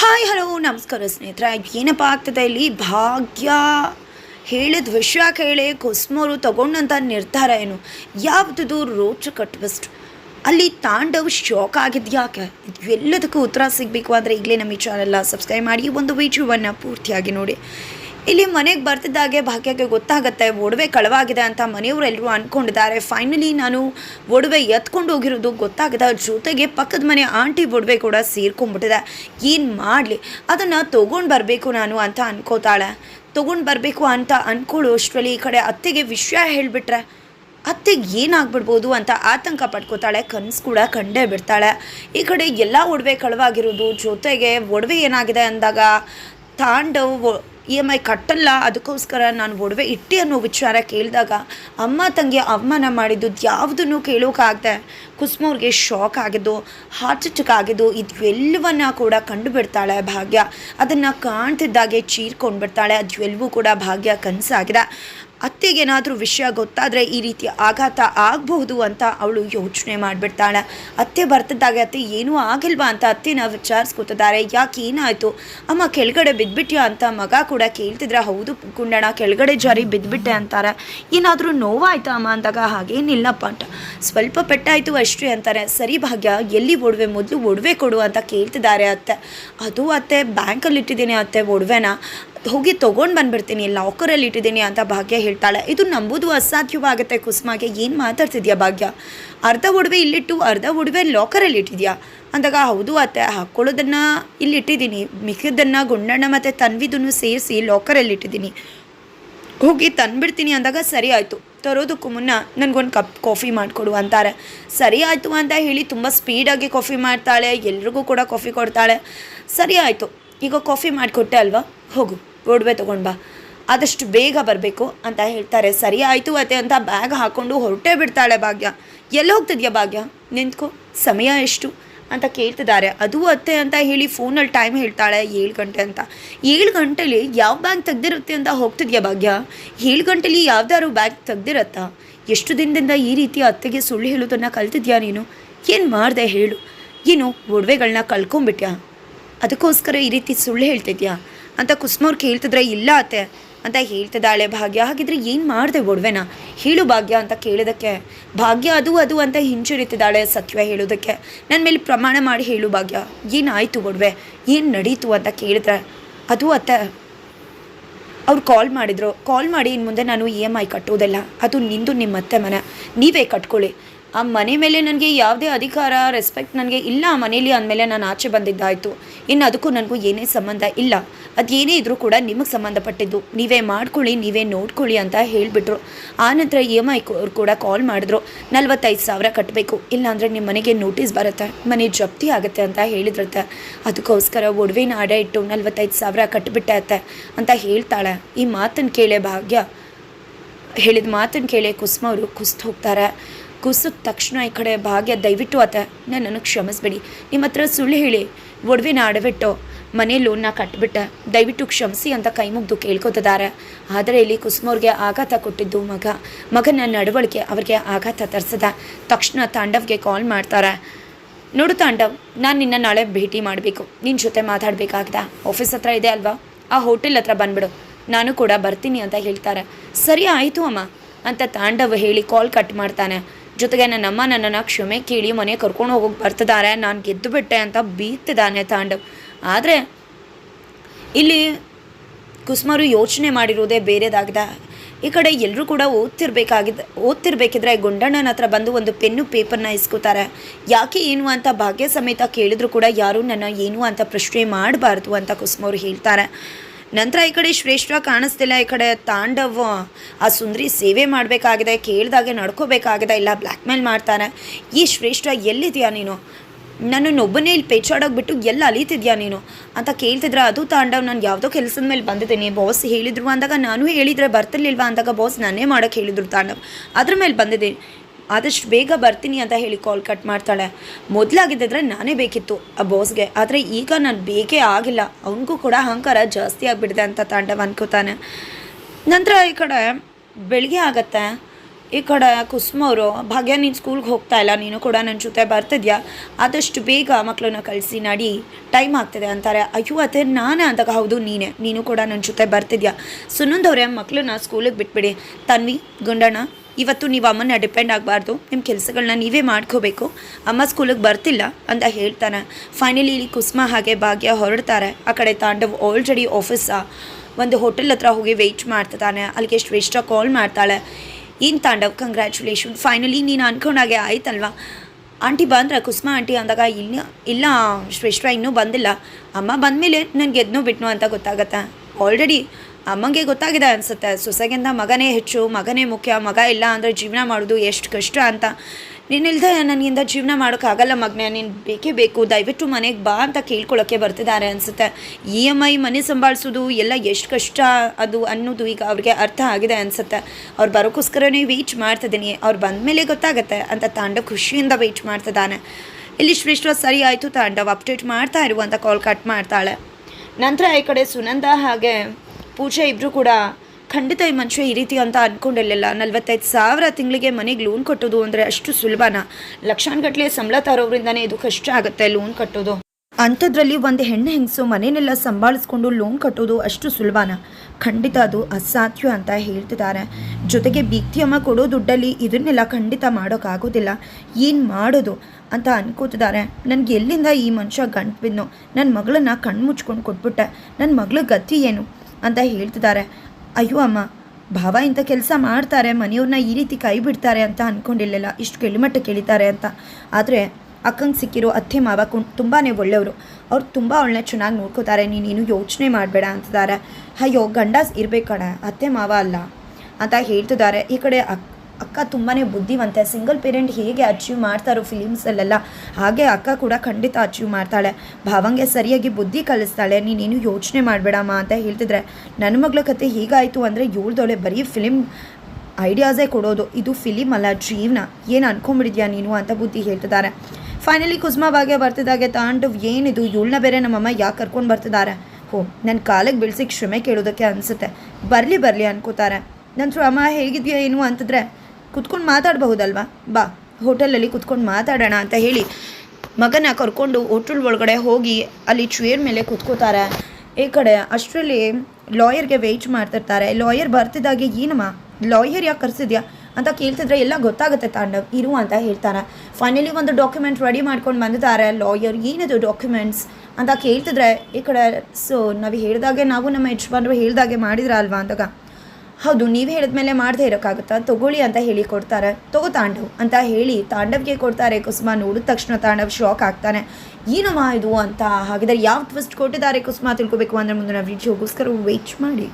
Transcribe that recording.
Hi, hello, ನಮಸ್ಕಾರ ಸ್ನೇಹಿತರೆ. ಏನಪ್ಪ ಆಗ್ತದೆ ಇಲ್ಲಿ? ಭಾಗ್ಯ ಹೇಳಿದ ವಿಷಯ ಕೇಳಿ ಕುಸ್ಮೋರು ತಗೊಂಡಂಥ ನಿರ್ಧಾರ ಏನು? ಯಾವುದದು ರೋಚಕ ಟ್ವಿಸ್ಟ್ ಅಲ್ಲಿ ತಾಂಡವ್ ಶಾಕ್ ಆಗಿದ್ಯಾಕೆ ಎಲ್ಲದಕ್ಕೂ ಉತ್ತರ ಸಿಗಬೇಕು ಅಂದರೆ ಈಗಲೇ ನಮ್ಮ ಈ ಚಾನೆಲ್ಲ ಸಬ್ಸ್ಕ್ರೈಬ್ ಮಾಡಿ. ಒಂದು ವಿಡಿಯೋವನ್ನು ಪೂರ್ತಿಯಾಗಿ ನೋಡಿ. ಇಲ್ಲಿ ಮನೆಗೆ ಬರ್ತಿದ್ದಾಗೆ ಭಾಗ್ಯಕ್ಕೆ ಗೊತ್ತಾಗುತ್ತೆ, ಒಡವೆ ಕಳವಾಗಿದೆ ಅಂತ ಮನೆಯವರೆಲ್ಲರೂ ಅಂದ್ಕೊಂಡಿದ್ದಾರೆ ಫೈನಲಿ ನಾನು ಒಡವೆ ಎತ್ಕೊಂಡು ಹೋಗಿರೋದು ಗೊತ್ತಾಗಿದೆ, ಜೊತೆಗೆ ಪಕ್ಕದ ಮನೆ ಆಂಟಿ ಒಡವೆ ಕೂಡ ಸೇರ್ಕೊಂಡ್ಬಿಟ್ಟಿದೆ. ಏನು ಮಾಡಲಿ? ಅದನ್ನು ತೊಗೊಂಡು ಬರಬೇಕು ನಾನು ಅಂತ ಅನ್ಕೋತಾಳೆ. ತೊಗೊಂಡು ಬರಬೇಕು ಅಂತ ಅಂದ್ಕೊಳ್ಳೋ ಅಷ್ಟರಲ್ಲಿ ಈ ಕಡೆ ಅತ್ತೆಗೆ ವಿಷಯ ಹೇಳಿಬಿಟ್ರೆ ಅತ್ತೆಗೆ ಏನಾಗ್ಬಿಡ್ಬೋದು ಅಂತ ಆತಂಕ ಪಡ್ಕೋತಾಳೆ ಕನಸು ಕೂಡ ಕಂಡೇ ಬಿಡ್ತಾಳೆ. ಈ ಕಡೆ ಎಲ್ಲ ಒಡವೆ ಕಳವಾಗಿರೋದು, ಜೊತೆಗೆ ಒಡವೆ ಏನಾಗಿದೆ ಅಂದಾಗ ತಾಂಡವ್ ಇ ಎಂ ಐ ಕಟ್ಟಲ್ಲ, ಅದಕ್ಕೋಸ್ಕರ ನಾನು ಒಡವೆ ಇಟ್ಟಿ ಅನ್ನೋ ವಿಚಾರ ಕೇಳಿದಾಗ ಅಮ್ಮ ತಂಗಿ ಅವಮಾನ ಮಾಡಿದ್ದು ಯಾವುದನ್ನು ಕೇಳೋಕ್ಕಾಗದೆ ಕುಸುಮವ್ರಿಗೆ ಶಾಕ್ ಆಗಿದ್ದು ಹಾರ್ಟ್ ಅಟ್ಯಾಕ್ ಆಗಿದ್ದು ಇದು ಕೂಡ ಕಂಡುಬಿಡ್ತಾಳೆ ಭಾಗ್ಯ. ಅದನ್ನು ಕಾಣ್ತಿದ್ದಾಗೆ ಚೀರ್ಕೊಂಡು ಬಿಡ್ತಾಳೆ ಅದು ಎಲ್ಲವೂ ಕೂಡ ಭಾಗ್ಯ ಕನಸಾಗಿದೆ. ಅತ್ತೆಗೇನಾದರೂ ವಿಷಯ ಗೊತ್ತಾದರೆ ಈ ರೀತಿ ಆಘಾತ ಆಗಬಹುದು ಅಂತ ಅವಳು ಯೋಚನೆ ಮಾಡಿಬಿಡ್ತಾಳೆ. ಅತ್ತೆ ಬರ್ತಿದ್ದಾಗೆ, ಅತ್ತೆ, ಏನೂ ಆಗಿಲ್ವಾ? ಅಂತ ಅತ್ತೆನ ವಿಚಾರಿಸ್ಕೊತಿದ್ದಾರೆ. ಯಾಕೆ, ಏನಾಯಿತು? ಅಮ್ಮ, ಕೆಳಗಡೆ ಬಿದ್ದುಬಿಟ್ಯಾ ಅಂತ ಮಗ ಕೂಡ ಕೇಳ್ತಿದ್ರೆ, ಹೌದು ಗುಂಡಣ ಕೆಳಗಡೆ ಜಾರಿ ಬಿದ್ದುಬಿಟ್ಟೆ ಅಂತಾರೆ. ಏನಾದರೂ ನೋವಾಯ್ತಾ ಅಮ್ಮ? ಅಂದಾಗ ಹಾಗೇನಿಲ್ಲಪ್ಪ ಅಂತ. ಸ್ವಲ್ಪ ಪೆಟ್ಟಾಯಿತು ಅಷ್ಟೇ ಅಂತಾರೆ. ಸರಿ ಭಾಗ್ಯ, ಎಲ್ಲಿ ಒಡವೆ? ಮೊದಲು ಒಡವೆ ಕೊಡು ಅಂತ ಕೇಳ್ತಿದ್ದಾರೆ ಅತ್ತೆ. ಅದು ಅತ್ತೆ ಬ್ಯಾಂಕಲ್ಲಿ ಇಟ್ಟಿದ್ದೀನಿ ಅತ್ತೆ ಒಡವೆನ. ಹೋಗಿ ತೊಗೊಂಡು ಬಂದ್ಬಿಡ್ತೀನಿ ಲಾಕರಲ್ಲಿ ಇಟ್ಟಿದ್ದೀನಿ ಅಂತ ಭಾಗ್ಯ ಹೇಳ್ತಾಳೆ. ಇದು ನಂಬುದು ಅಸಾಧ್ಯವಾಗುತ್ತೆ ಕುಸುಮಾಗೆ, ಏನು ಮಾತಾಡ್ತಿದ್ಯಾ ಭಾಗ್ಯ? ಅರ್ಧ ಒಡವೆ ಇಲ್ಲಿಟ್ಟು ಅರ್ಧ ಒಡವೆ ಲಾಕರಲ್ಲಿ ಇಟ್ಟಿದ್ಯಾ? ಅಂದಾಗ, ಹೌದು ಅತ್ತೆ ಹಾಕ್ಕೊಳ್ಳೋದನ್ನು ಇಲ್ಲಿ ಇಟ್ಟಿದ್ದೀನಿ. ಮಿಕ್ಕಿದ್ದನ್ನು ಗುಂಡಣ್ಣ ಮತ್ತು ತನ್ವಿದನ್ನು ಸೇರಿಸಿ ಲಾಕರಲ್ಲಿ ಇಟ್ಟಿದ್ದೀನಿ. ಹೋಗಿ ತಂದ್ಬಿಡ್ತೀನಿ ಅಂದಾಗ ಸರಿ ಆಯಿತು. ತರೋದಕ್ಕೂ ಮುನ್ನ ನನಗೊಂದು ಕಪ್ ಕಾಫಿ ಮಾಡಿಕೊಡು ಅಂತಾರೆ. ಸರಿ ಆಯಿತು ಅಂತ ಹೇಳಿ ತುಂಬ ಸ್ಪೀಡಾಗಿ ಕಾಫಿ ಮಾಡ್ತಾಳೆ, ಎಲ್ರಿಗೂ ಕೂಡ ಕಾಫಿ ಕೊಡ್ತಾಳೆ. ಸರಿ ಆಯಿತು. ಈಗ ಕಾಫಿ ಮಾಡಿಕೊಟ್ಟೆ ಅಲ್ವಾ? ಹೋಗು. ಒಡವೆ ತೊಗೊಂಡು ಬಾ. ಆದಷ್ಟು ಬೇಗ ಬರಬೇಕು ಅಂತ ಹೇಳ್ತಾರೆ. ಸರಿ ಆಯಿತು ಅತ್ತೆ ಅಂತ ಬ್ಯಾಗ್ ಹಾಕ್ಕೊಂಡು ಹೊರಟೇ ಬಿಡ್ತಾಳೆ ಭಾಗ್ಯ. ಎಲ್ಲಿ ಹೋಗ್ತಿದ್ಯಾ ಭಾಗ್ಯ? ನಿಂತ್ಕೊ. ಸಮಯ ಎಷ್ಟು? ಅಂತ ಕೇಳ್ತಿದ್ದಾರೆ. ಅದು ಅತ್ತೆ ಅಂತ ಹೇಳಿ ಫೋನಲ್ಲಿ ಟೈಮ್ ಹೇಳ್ತಾಳೆ ಏಳು ಗಂಟೆ ಅಂತ. ಏಳು ಗಂಟೆಲಿ ಯಾವ ಬ್ಯಾಗ್ ತೆಗ್ದಿರುತ್ತೆ ಅಂತ ಹೋಗ್ತಿದ್ಯಾ ಭಾಗ್ಯ? ಏಳು ಗಂಟೆಲಿ ಯಾವ್ದಾದ್ರು ಬ್ಯಾಗ್ ತೆಗ್ದಿರತ್ತಾ? ಎಷ್ಟು ದಿನದಿಂದ ಈ ರೀತಿ ಅತ್ತೆಗೆ ಸುಳ್ಳು ಹೇಳೋದನ್ನು ಕಲ್ತಿದ್ಯಾ ನೀನು? ಏನು ಮಾಡಿದೆ ಹೇಳು. ಏನು ಒಡವೆಗಳನ್ನ ಕಳ್ಕೊಂಬಿಟ್ಯಾ ಅದಕ್ಕೋಸ್ಕರ ಈ ರೀತಿ ಸುಳ್ಳು ಹೇಳ್ತಿದ್ಯಾ? ಅಂತ ಕುಸುಮವ್ರು ಕೇಳ್ತಿದ್ರೆ ಇಲ್ಲ ಅತ್ತೆ ಅಂತ ಹೇಳ್ತಿದ್ದಾಳೆ ಭಾಗ್ಯ. ಹಾಗಿದ್ರೆ ಏನು ಮಾಡಿದೆ ಒಡವೆನ? ಹೇಳು ಭಾಗ್ಯ ಅಂತ ಕೇಳಿದಕ್ಕೆ. ಭಾಗ್ಯ, ಅದು ಅದು ಅಂತ ಹಿಂಜರಿತಿದ್ದಾಳೆ ಸತ್ಯ ಹೇಳೋದಕ್ಕೆ. ನನ್ನ ಮೇಲೆ ಪ್ರಮಾಣ ಮಾಡಿ ಹೇಳು ಭಾಗ್ಯ. ಏನಾಯಿತು ಒಡವೆ? ಏನು ನಡೀತು ಅಂತ ಕೇಳಿದ್ರೆ, ಅದು ಅತ್ತೆ, ಅವ್ರು ಕಾಲ್ ಮಾಡಿದ್ರು. ಕಾಲ್ ಮಾಡಿ ಇನ್ನು ಮುಂದೆ ನಾನು ಇ ಎಂ ಐ ಕಟ್ಟೋದಿಲ್ಲ. ಅದು ನಿಂದು ನಿಮ್ಮ ಅತ್ತೆ ಮನೆ. ನೀವೇ ಕಟ್ಕೊಳ್ಳಿ. ಆ ಮನೆ ಮೇಲೆ ನನಗೆ ಯಾವುದೇ ಅಧಿಕಾರ ರೆಸ್ಪೆಕ್ಟ್ ನನಗೆ ಇಲ್ಲ. ಆ ಮನೇಲಿ ಅಂದಮೇಲೆ ನಾನು ಆಚೆ ಬಂದಿದ್ದಾಯಿತು. ಇನ್ನು ಅದಕ್ಕೂ ನನಗೂ ಏನೇ ಸಂಬಂಧ ಇಲ್ಲ. ಅದು ಏನೇ ಇದ್ರೂ ಕೂಡ ನಿಮಗೆ ಸಂಬಂಧಪಟ್ಟಿದ್ದು. ನೀವೇ ಮಾಡ್ಕೊಳ್ಳಿ, ನೀವೇ ನೋಡ್ಕೊಳ್ಳಿ ಅಂತ ಹೇಳಿಬಿಟ್ರು. ಆನಂತರ ಇ ಎಂ ಐ ಅವ್ರು ಕೂಡ ಕಾಲ್ ಮಾಡಿದ್ರು. ನಲ್ವತ್ತೈದು ಸಾವಿರ ಕಟ್ಟಬೇಕು. ಇಲ್ಲಾಂದರೆ ನಿಮ್ಮ ಮನೆಗೆ ನೋಟಿಸ್ ಬರುತ್ತೆ. ಮನೆ ಜಪ್ತಿ ಆಗುತ್ತೆ ಅಂತ ಹೇಳಿದ್ರತ್ತೆ ಅದಕ್ಕೋಸ್ಕರ ಒಡವೆನ ಅಡ ಇಟ್ಟು ನಲ್ವತ್ತೈದು ಸಾವಿರ ಕಟ್ಟಿಬಿಟ್ಟೆ ಅಂತ ಹೇಳ್ತಾಳೆ. ಈ ಮಾತನ್ನು ಕೇಳೇ ಭಾಗ್ಯ. ಹೇಳಿದ ಮಾತನ್ನು ಕೇಳಿ ಕುಸುಮ ಅವರು ಕುಸ್ತು ಹೋಗ್ತಾರೆ. ಕುಸಿದ ತಕ್ಷಣ ಈ ಕಡೆ ಭಾಗ್ಯ ದಯವಿಟ್ಟು ಆತ ನನ್ನನ್ನು ಕ್ಷಮಿಸ್ಬೇಡಿ. ನಿಮ್ಮ ಹತ್ರ ಸುಳ್ಳು ಹೇಳಿ ಒಡವೆನ ಅಡವಿಟ್ಟು ಮನೆ ಲೋನ್ನ ಕಟ್ಬಿಟ್ಟೆ ದಯವಿಟ್ಟು ಕ್ಷಮಿಸಿ ಅಂತ ಕೈ ಮುಗ್ದು ಕೇಳ್ಕೊತಿದ್ದಾರೆ. ಆದರೆ ಇಲ್ಲಿ ಕುಸುಮವ್ರಿಗೆ ಆಘಾತ ಕೊಟ್ಟಿದ್ದು ಮಗ. ಮಗನ ನಡವಳಿಕೆ ಅವ್ರಿಗೆ ಆಘಾತ ತರಿಸದ. ತಕ್ಷಣ ತಾಂಡವ್ಗೆ ಕಾಲ್ ಮಾಡ್ತಾರೆ. ನೋಡು ತಾಂಡವ್, ನಾನು ನಿನ್ನ ನಾಳೆ ಭೇಟಿ ಮಾಡಬೇಕು. ನಿನ್ನ ಜೊತೆ ಮಾತಾಡಬೇಕಾಗ್ದ. ಆಫೀಸ್ ಹತ್ರ ಇದೆ ಅಲ್ವಾ? ಆ ಹೋಟೆಲ್ ಹತ್ರ ಬಂದ್ಬಿಡು. ನಾನು ಕೂಡ ಬರ್ತೀನಿ ಅಂತ ಹೇಳ್ತಾರೆ. ಸರಿ, ಆಯಿತು ಅಮ್ಮ ಅಂತ ತಾಂಡವ್ ಹೇಳಿ ಕಾಲ್ ಕಟ್ ಮಾಡ್ತಾನೆ. ಜೊತೆಗೆ ನನ್ನಮ್ಮ ನನ್ನನ್ನು ಕ್ಷಮೆ ಕೇಳಿ ಮನೆ ಕರ್ಕೊಂಡು ಹೋಗೋಕೆ ಬರ್ತಿದ್ದಾರೆ. ನಾನು ಗೆದ್ದು ಬಿಟ್ಟೆ ಅಂತ ಬೀಗ್ತಿದ್ದಾನೆ ತಾಂಡವ್ ಆದರೆ ಇಲ್ಲಿ ಕುಸ್ಮರು ಯೋಚನೆ ಮಾಡಿರೋದೇ ಬೇರೆದಾಗಿದೆ. ಈ ಕಡೆ ಎಲ್ಲರೂ ಕೂಡ ಓದ್ತಿರ್ಬೇಕಾಗಿದ್ದ ಓದ್ತಿರ್ಬೇಕಿದ್ರೆ ಗುಂಡಣ್ಣನ ಹತ್ರ ಬಂದು ಒಂದು ಪೆನ್ನು ಪೇಪರ್ನ ಇಸ್ಕೋತಾರೆ. ಯಾಕೆ ಏನು ಅಂತ ಭಾಗ್ಯ ಸಮೇತ ಕೇಳಿದ್ರು ಕೂಡ ಯಾರು ನನ್ನ ಏನು ಅಂತ ಪ್ರಶ್ನೆ ಮಾಡಬಾರ್ದು ಅಂತ ಕುಸುಮವ್ರು ಹೇಳ್ತಾರೆ. ನಂತರ ಈ ಕಡೆ ಶ್ರೇಷ್ಠ ಕಾಣಿಸ್ತಿಲ್ಲ, ಈ ಕಡೆ ತಾಂಡವ್. ಆ ಸುಂದರಿ ಸೇವೆ ಮಾಡಬೇಕಾಗಿದೆ, ಕೇಳಿದಾಗೆ ನಡ್ಕೋಬೇಕಾಗಿದೆ, ಇಲ್ಲ ಬ್ಲ್ಯಾಕ್ ಮೇಲ್ ಮಾಡ್ತಾನೆ. ಈ ಶ್ರೇಷ್ಠ ಎಲ್ಲಿದೆಯಾ ನೀನು? ನನ್ನನ್ನು ಒಬ್ಬನೇ ಇಲ್ಲಿ ಪೇಚಾಡೋಗ್ಬಿಟ್ಟು ಎಲ್ಲ ಅಲೀತಿದ್ಯಾ ನೀನು? ಅಂತ ಕೇಳ್ತಿದ್ರೆ ಅದು ತಾಂಡವ್, ನಾನು ಯಾವುದೋ ಕೆಲಸದ ಮೇಲೆ ಬಂದಿದ್ದೀನಿ. ಬಾಸ್ ಹೇಳಿದ್ರು ಅಂದಾಗ, ನಾನು ಹೇಳಿದರೆ ಬರ್ತಿರ್ಲಿಲ್ವಾ ಅಂದಾಗ, ಬಾಸ್ ನಾನೇ ಮಾಡೋಕ್ಕೆ ಹೇಳಿದ್ರು ತಾಂಡವ್. ಅದ್ರ ಮೇಲೆ ಬಂದಿದ್ದೀನಿ. ಆದಷ್ಟು ಬೇಗ ಬರ್ತೀನಿ ಅಂತ ಹೇಳಿ ಕಾಲ್ ಕಟ್ ಮಾಡ್ತಾಳೆ. ಮೊದಲಾಗಿದ್ದಿದ್ರೆ ನಾನೇ ಬೇಕಿತ್ತು ಆ ಬಾಸ್ಗೆ ಆದರೆ ಈಗ ನಾನು ಬೇಕೇ ಆಗಿಲ್ಲ. ಅವನಿಗೂ ಕೂಡ ಅಹಂಕಾರ ಜಾಸ್ತಿ ಆಗಿಬಿಡಿದೆ ಅಂತ ತಾಂಡವ ಅನ್ಕೋತಾನೆ. ನಂತರ ಈ ಕಡೆ ಬೆಳಿಗ್ಗೆ ಆಗತ್ತೆ. ಈ ಕಡೆ ಕುಸುಮ ಅವರು, ಭಾಗ್ಯ, ನೀನು ಸ್ಕೂಲ್ಗೆ ಹೋಗ್ತಾ ಇಲ್ಲ. ನೀನು ಕೂಡ ನನ್ನ ಜೊತೆ ಬರ್ತಿದ್ಯಾ? ಆದಷ್ಟು ಬೇಗ ಮಕ್ಕಳನ್ನ ಕಳಿಸಿ, ನಡಿ. ಟೈಮ್ ಆಗ್ತದೆ ಅಂತಾರೆ. ಅಯ್ಯೋ ಅತ್ತೆ ನಾನೇ ಅಂದಾಗ ಹೌದು, ನೀನೇ. ನೀನು ಕೂಡ ನನ್ನ ಜೊತೆ ಬರ್ತಿದ್ಯಾ? ಸುನಂದವ್ರೆ ಮಕ್ಕಳನ್ನ ಸ್ಕೂಲಿಗೆ ಬಿಟ್ಬಿಡಿ. ತನ್ವಿ, ಗುಂಡಣ್ಣ ಇವತ್ತು ನೀವು ಅಮ್ಮನ ಡಿಪೆಂಡ್ ಆಗಬಾರ್ದು. ನಿಮ್ಮ ಕೆಲಸಗಳನ್ನ ನೀವೇ ಮಾಡ್ಕೋಬೇಕು. ಅಮ್ಮ ಸ್ಕೂಲಿಗೆ ಬರ್ತಿಲ್ಲ ಅಂತ ಹೇಳ್ತಾನೆ. ಫೈನಲಿ ಇಲ್ಲಿ ಕುಸುಮ ಹಾಗೆ ಭಾಗ್ಯ ಹೊರಡ್ತಾರೆ. ಆ ಕಡೆ ತಾಂಡವ್ ಆಲ್ರೆಡಿ ಆಫೀಸ ಒಂದು ಹೋಟೆಲ್ ಹತ್ರ ಹೋಗಿ ವೆಯ್ಟ್ ಮಾಡ್ತಾನೆ. ಅಲ್ಲಿಗೆ ಶ್ರೇಷ್ಠ ಕಾಲ್ ಮಾಡ್ತಾಳೆ. ಏನು ತಾಂಡವ್ ಕಂಗ್ರ್ಯಾಚುಲೇಷನ್ ಫೈನಲಿ ನೀನು ಅನ್ಕೊಂಡಾಗೆ ಆಯ್ತಲ್ವಾ? ಆಂಟಿ ಬಂದ್ರೆ, ಕುಸುಮ ಆಂಟಿ ಅಂದಾಗ ಇಲ್ಲ ಇಲ್ಲ ಶ್ರೇಷ್ಠ ಇನ್ನೂ ಬಂದಿಲ್ಲ. ಅಮ್ಮ ಬಂದಮೇಲೆ ನನಗೆ ಎದ್ನೋ ಬಿಟ್ನೋ ಅಂತ ಗೊತ್ತಾಗತ್ತೆ. ಆಲ್ರೆಡಿ ಅಮ್ಮಂಗೆ ಗೊತ್ತಾಗಿದೆ ಅನಿಸುತ್ತೆ. ಸೊಸೆಗಿಂತ ಮಗನೇ ಹೆಚ್ಚು, ಮಗನೇ ಮುಖ್ಯ, ಮಗ ಇಲ್ಲ ಅಂದರೆ ಜೀವನ ಮಾಡೋದು ಎಷ್ಟು ಕಷ್ಟ ಅಂತ. ನೀನಿಲ್ದೆ ನನಗಿಂದ ಜೀವನ ಮಾಡೋಕ್ಕಾಗಲ್ಲ ಮಗನೇ, ನೀನು ಬೇಕೇ ಬೇಕು. ದಯವಿಟ್ಟು ಮನೆಗೆ ಬಾ ಅಂತ ಕೇಳ್ಕೊಳ್ಳೋಕ್ಕೆ ಬರ್ತಿದ್ದಾರೆ ಅನಿಸುತ್ತೆ. ಇ ಎಂ ಐ ಮನೆ ಸಂಭಾಳಿಸೋದು ಎಲ್ಲ ಎಷ್ಟು ಕಷ್ಟ ಅದು ಅನ್ನೋದು ಈಗ ಅವ್ರಿಗೆ ಅರ್ಥ ಆಗಿದೆ ಅನಿಸುತ್ತೆ. ಅವ್ರು ಬರೋಕ್ಕೋಸ್ಕರನೇ ವೆಯ್ಟ್ ಮಾಡ್ತಿದ್ದೀನಿ ಅವ್ರು ಬಂದಮೇಲೆ ಗೊತ್ತಾಗುತ್ತೆ ಅಂತ ತಾಂಡ ಖುಷಿಯಿಂದ ವೆಯ್ಟ್ ಮಾಡ್ತಿದ್ದಾನೆ. ಇಲ್ಲಿ ಶ್ರೇಷ್ಠ ಸರಿ ಆಯಿತು ತಾಂಡವ್ ಅಪ್ಡೇಟ್ ಮಾಡ್ತಾ ಇರುವಂಥ ಕಾಲ್ ಕಟ್ ಮಾಡ್ತಾಳೆ. ನಂತರ ಈ ಕಡೆ ಸುನಂದ ಹಾಗೆ ಪೂಜೆ ಇಬ್ಬರು ಕೂಡ ಖಂಡಿತ ಈ ಮನುಷ್ಯ ಈ ರೀತಿ ಅಂತ ಅಂದ್ಕೊಂಡಿರಲಿಲ್ಲ ನಲ್ವತ್ತೈದು ಸಾವಿರ ತಿಂಗಳಿಗೆ ಮನೆಗೆ ಲೋನ್ ಕಟ್ಟೋದು ಅಂದರೆ ಅಷ್ಟು ಸುಲಭನ? ಲಕ್ಷಾನುಗಟ್ಟಲೆ ಸಂಬಳ ತರೋದ್ರಿಂದನೇ ಇದು ಕಷ್ಟ ಆಗುತ್ತೆ ಲೋನ್ ಕಟ್ಟೋದು. ಅಂಥದ್ರಲ್ಲಿ ಒಂದು ಹೆಣ್ಣು ಹೆಂಗಸು ಮನೆಯನ್ನೆಲ್ಲ ಸಂಭಾಳಿಸ್ಕೊಂಡು ಲೋನ್ ಕಟ್ಟೋದು ಅಷ್ಟು ಸುಲಭನ? ಖಂಡಿತ ಅದು ಅಸಾಧ್ಯ ಅಂತ ಹೇಳ್ತಿದ್ದಾರೆ. ಜೊತೆಗೆ ಅಮ್ಮ ಕೊಡೋ ದುಡ್ಡಲ್ಲಿ ಇದನ್ನೆಲ್ಲ ಖಂಡಿತ ಮಾಡೋಕ್ಕಾಗೋದಿಲ್ಲ. ಏನು ಮಾಡೋದು ಅಂತ ಅನ್ಕೋತಿದ್ದಾರೆ. ನನಗೆ ಎಲ್ಲಿಂದ ಈ ಮನುಷ್ಯ ಗಂಟು ಬಿದ್ನೋ? ನನ್ನ ಮಗಳನ್ನ ಕಣ್ಣು ಮುಚ್ಕೊಂಡು ಕೊಟ್ಬಿಟ್ಟೆ. ನನ್ನ ಮಗಳ ಗತಿ ಏನು ಅಂತ ಹೇಳ್ತಿದ್ದಾರೆ. ಅಯ್ಯೋ ಅಮ್ಮ, ಭಾವ ಇಂಥ ಕೆಲಸ ಮಾಡ್ತಾರೆ, ಮನೆಯವ್ರನ್ನ ಈ ರೀತಿ ಕೈ ಬಿಡ್ತಾರೆ ಅಂತ ಅಂದ್ಕೊಂಡಿರಲಿಲ್ಲ ಇಷ್ಟು ಕೆಳಿಮಟ್ಟ ಕೇಳಿದ್ದಾರೆ ಅಂತ. ಆದರೆ ಅಕ್ಕಂಗೆ ಸಿಕ್ಕಿರೋ ಅತ್ತೆ ಮಾವ ತುಂಬಾ ಒಳ್ಳೆಯವರು. ಅವ್ರು ತುಂಬ ಅವಳನ್ನ ಚೆನ್ನಾಗಿ ನೋಡ್ಕೋತಾರೆ, ನೀನೇನು ಯೋಚನೆ ಮಾಡಬೇಡ ಅಂತಿದ್ದಾರೆ. ಅಯ್ಯೋ, ಗಂಡ ಇರಬೇಕಣ ಅತ್ತೆ ಮಾವ ಅಲ್ಲ ಅಂತ ಹೇಳ್ತಿದ್ದಾರೆ. ಈ ಕಡೆ ಅಕ್, ಅಕ್ಕ ತುಂಬಾ ಬುದ್ಧಿವಂತೆ, ಸಿಂಗಲ್ ಪೇರೆಂಟ್ ಹೇಗೆ ಅಚೀವ್ ಮಾಡ್ತಾರೋ ಫಿಲಿಮ್ಸಲ್ಲೆಲ್ಲ, ಹಾಗೆ ಅಕ್ಕ ಕೂಡ ಖಂಡಿತ ಅಚೀವ್ ಮಾಡ್ತಾಳೆ. ಭಾವಂಗೆ ಸರಿಯಾಗಿ ಬುದ್ಧಿ ಕಲಿಸ್ತಾಳೆ, ನೀನೇನು ಯೋಚನೆ ಮಾಡಬೇಡಮ್ಮ ಅಂತ ಹೇಳ್ತಿದ್ರೆ, ನನ್ನ ಮಗಳ ಕತೆ ಹೀಗಾಯಿತು ಅಂದರೆ ಏಳ್ದೊಳೆ ಬರೀ ಫಿಲಿಮ್ ಐಡಿಯಾಸೇ ಕೊಡೋದು. ಇದು ಫಿಲಿಮ್ ಅಲ್ಲ, ಜೀವನ. ಏನು ಅನ್ಕೊಂಬಿಡಿದ್ಯಾ ನೀನು? ಅಂತ ಬುದ್ಧಿ ಹೇಳ್ತಿದ್ದಾರೆ. ಫೈನಲಿ ಕುಸುಮಾ ಭಾಗ್ಯ ಬರ್ತಿದ್ದಾಗೆ ತಾಂಡವ್ ಏನಿದು? ಇವಳನ್ನ ಬೇರೆ ನಮ್ಮಮ್ಮ ಯಾಕೆ ಕರ್ಕೊಂಡು ಬರ್ತಿದ್ದಾರೆ ಹೋ ನನ್ನ ಕಾಲಿಗೆ ಬೀಳ್ಸಿಕ್ಕೆ ಕ್ಷಮೆ ಕೇಳೋದಕ್ಕೆ ಅನಿಸುತ್ತೆ. ಬರಲಿ ಬರಲಿ ಅನ್ಕೋತಾರೆ. ನಂತರ ಅಮ್ಮ, ಹೇಗಿದೆಯಾ, ಏನು? ಅಂತಂದರೆ, ಕುತ್ಕೊಂಡು ಮಾತಾಡಬಹುದಲ್ವಾ? ಬಾ, ಹೋಟೆಲಲ್ಲಿ ಕುತ್ಕೊಂಡು ಮಾತಾಡೋಣ ಅಂತ ಹೇಳಿ ಮಗನ ಕರ್ಕೊಂಡು ಹೋಟೆಲ್ ಒಳಗಡೆ ಹೋಗಿ ಅಲ್ಲಿ ಚೇರ್ ಮೇಲೆ ಕುತ್ಕೋತಾರೆ. ಈ ಕಡೆ, ಅಷ್ಟರಲ್ಲಿ ಲಾಯರ್ಗೆ ವೆಯ್ಟ್ ಮಾಡ್ತಿರ್ತಾರೆ. ಲಾಯರ್ ಬರ್ತಿದ್ದಾಗೆ, ಏನಮ್ಮ? ಲಾಯರ್ ಯಾಕೆ ಕರೆಸಿದ್ಯಾ? ಅಂತ ಕೇಳ್ತಿದ್ರೆ ಎಲ್ಲ ಗೊತ್ತಾಗುತ್ತೆ ತಾಂಡವ್. ಇರು ಅಂತ ಹೇಳ್ತಾರೆ ಫೈನಲಿ ಒಂದು ಡಾಕ್ಯುಮೆಂಟ್ ರೆಡಿ ಮಾಡ್ಕೊಂಡು ಬಂದಿದ್ದಾರೆ. ಲಾಯರ್ ಏನಿದು ಡಾಕ್ಯುಮೆಂಟ್ಸ್ ಅಂತ ಕೇಳ್ತಿದ್ರೆ ಈ ಕಡೆ ಸೊ ನಾವು ಹೇಳಿದಾಗೆ ನಾವು ನಮ್ಮ ಯಜಮಾನರು ಹೇಳಿದಾಗೆ ಮಾಡಿದ್ರ ಅಲ್ವಾ ಅಂದಾಗ, ಹೌದು, ನೀವು ಹೇಳಿದ ಮೇಲೆ ಮಾಡದೇ ಇರೋಕ್ಕಾಗುತ್ತಾ? ತಗೊಳ್ಳಿ ಅಂತ ಹೇಳಿ ಕೊಡ್ತಾರೆ. ತಗೋ ತಾಂಡವ್ ಅಂತ ಹೇಳಿ ತಾಂಡವ್ಗೆ ಕೊಡ್ತಾರೆ ಕುಸುಮ. ನೋಡಿದ ತಕ್ಷಣ ತಾಂಡವ್ ಶಾಕ್ ಆಗ್ತಾನೆ. ಏನಮ್ಮ ಇದು ಅಂತ? ಹಾಗಿದ್ರೆ ಯಾವ ಟ್ವಿಸ್ಟ್ ಕೊಟ್ಟಿದ್ದಾರೆ ಕುಸುಮ ತಿಳ್ಕೊಬೇಕು ಅಂದರೆ ಮುಂದಿನ ವಿಡಿಯೋಗೋಸ್ಕರ ವೆಯ್ಟ್ ಮಾಡಿ.